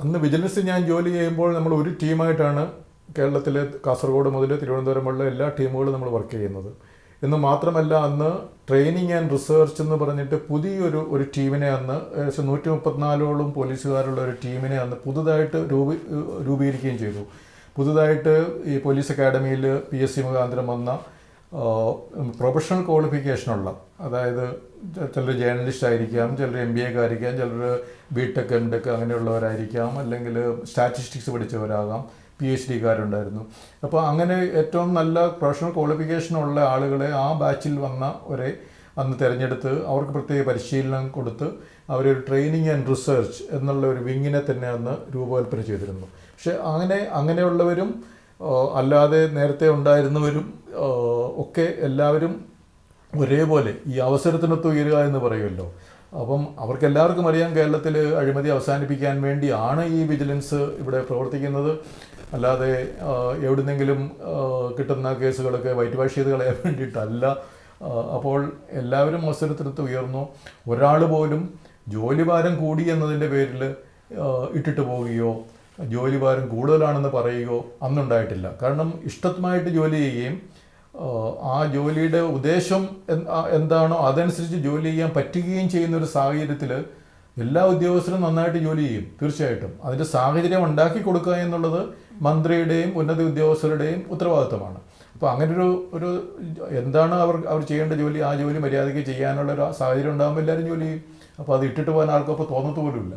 അന്ന് വിജിലൻസ് ഞാൻ ജോലി ചെയ്യുമ്പോൾ നമ്മൾ ഒരു ടീമായിട്ടാണ് കേരളത്തിലെ കാസർഗോഡ് മുതൽ തിരുവനന്തപുരം വരെയുള്ള എല്ലാ ടീമുകളും നമ്മൾ വർക്ക് ചെയ്യുന്നത്. എന്ന് മാത്രമല്ല അന്ന് ട്രെയിനിങ് ആൻഡ് റിസർച്ച് എന്ന് പറഞ്ഞിട്ട് പുതിയൊരു ഒരു ടീമിനെ അന്ന് ഏകദേശം നൂറ്റി മുപ്പത്തിനാലോളം പോലീസുകാരുള്ള ഒരു ടീമിനെ അന്ന് പുതുതായിട്ട് രൂപീ രൂപീകരിക്കുകയും ചെയ്തു. പുതുതായിട്ട് ഈ പോലീസ് അക്കാഡമിയിൽ പി എസ് സി മുഖാന്തരം വന്ന പ്രൊഫഷണൽ ക്വാളിഫിക്കേഷനുള്ള അതായത് ചിലർ ജേർണലിസ്റ്റ് ആയിരിക്കാം ചിലർ എം ബി എക്കായിരിക്കാം ചിലർ ബി ടെക് എം ടെക് അങ്ങനെയുള്ളവരായിരിക്കാം അല്ലെങ്കിൽ സ്റ്റാറ്റിസ്റ്റിക്സ് പഠിച്ചവരാകാം പി എച്ച് ഡിക്കാരുണ്ടായിരുന്നു. അപ്പോൾ അങ്ങനെ ഏറ്റവും നല്ല പ്രൊഫഷണൽ ക്വാളിഫിക്കേഷൻ ഉള്ള ആളുകളെ ആ ബാച്ചിൽ വന്ന ഒരേ അന്ന് തിരഞ്ഞെടുത്ത് അവർക്ക് പ്രത്യേക പരിശീലനം കൊടുത്ത് അവരൊരു ട്രെയിനിങ് ആൻഡ് റിസർച്ച് എന്നുള്ള ഒരു വിങ്ങിനെ തന്നെ അന്ന് രൂപകൽപ്പന ചെയ്തിരുന്നു. പക്ഷേ അങ്ങനെ അങ്ങനെയുള്ളവരും അല്ലാതെ നേരത്തെ ഉണ്ടായിരുന്നവരും ഒക്കെ എല്ലാവരും ഒരേപോലെ ഈ അവസരത്തിനൊത്ത് ഉയരുക എന്ന് പറയുമല്ലോ. അപ്പം അവർക്ക് എല്ലാവർക്കും അറിയാം കേരളത്തിൽ അഴിമതി അവസാനിപ്പിക്കാൻ വേണ്ടിയാണ് ഈ വിജിലൻസ് ഇവിടെ പ്രവർത്തിക്കുന്നത്. അല്ലാതെ എവിടുന്നെങ്കിലും കിട്ടുന്ന കേസുകളൊക്കെ വൈറ്റ് വാഷ് ചെയ്ത് കളയാൻ വേണ്ടിയിട്ടല്ല. അപ്പോൾ എല്ലാവരും അവസരത്തിനൊത്ത് ഉയർന്നു. ഒരാൾ പോലും ജോലിഭാരം കൂടി എന്നതിന്റെ പേരിൽ ഇട്ടിട്ട് പോവുകയോ ജോലിഭാരം കൂടുതലാണെന്ന് പറയുകയോ അന്നുണ്ടായിട്ടില്ല. കാരണം ഇഷ്ടമായിട്ട് ജോലി ചെയ്യുകയും ആ, ജോലിയുടെ ഉദ്ദേശം എന്താണോ അതനുസരിച്ച് ജോലി ചെയ്യാൻ പറ്റുകയും ചെയ്യുന്ന ഒരു സാഹചര്യത്തിൽ എല്ലാ ഉദ്യോഗസ്ഥരും നന്നായിട്ട് ജോലി ചെയ്യും തീർച്ചയായിട്ടും. അതിന്റെ സാഹചര്യം ഉണ്ടാക്കി കൊടുക്കുക എന്നുള്ളത് മന്ത്രിയുടെയും ഉന്നത ഉദ്യോഗസ്ഥരുടെയും ഉത്തരവാദിത്തമാണ് അപ്പോൾ അങ്ങനൊരു ഒരു എന്താണ് അവർ അവർ ചെയ്യേണ്ട ജോലി ആ ജോലി മര്യാദയ്ക്ക് ചെയ്യാനുള്ള ഒരു സാഹചര്യം ഉണ്ടാകുമ്പോൾ എല്ലാവരും ജോലി ചെയ്യും. അപ്പോൾ അത് ഇട്ടിട്ട് പോകാൻ ആർക്കും അപ്പോൾ തോന്നത്ത് പോലുമില്ല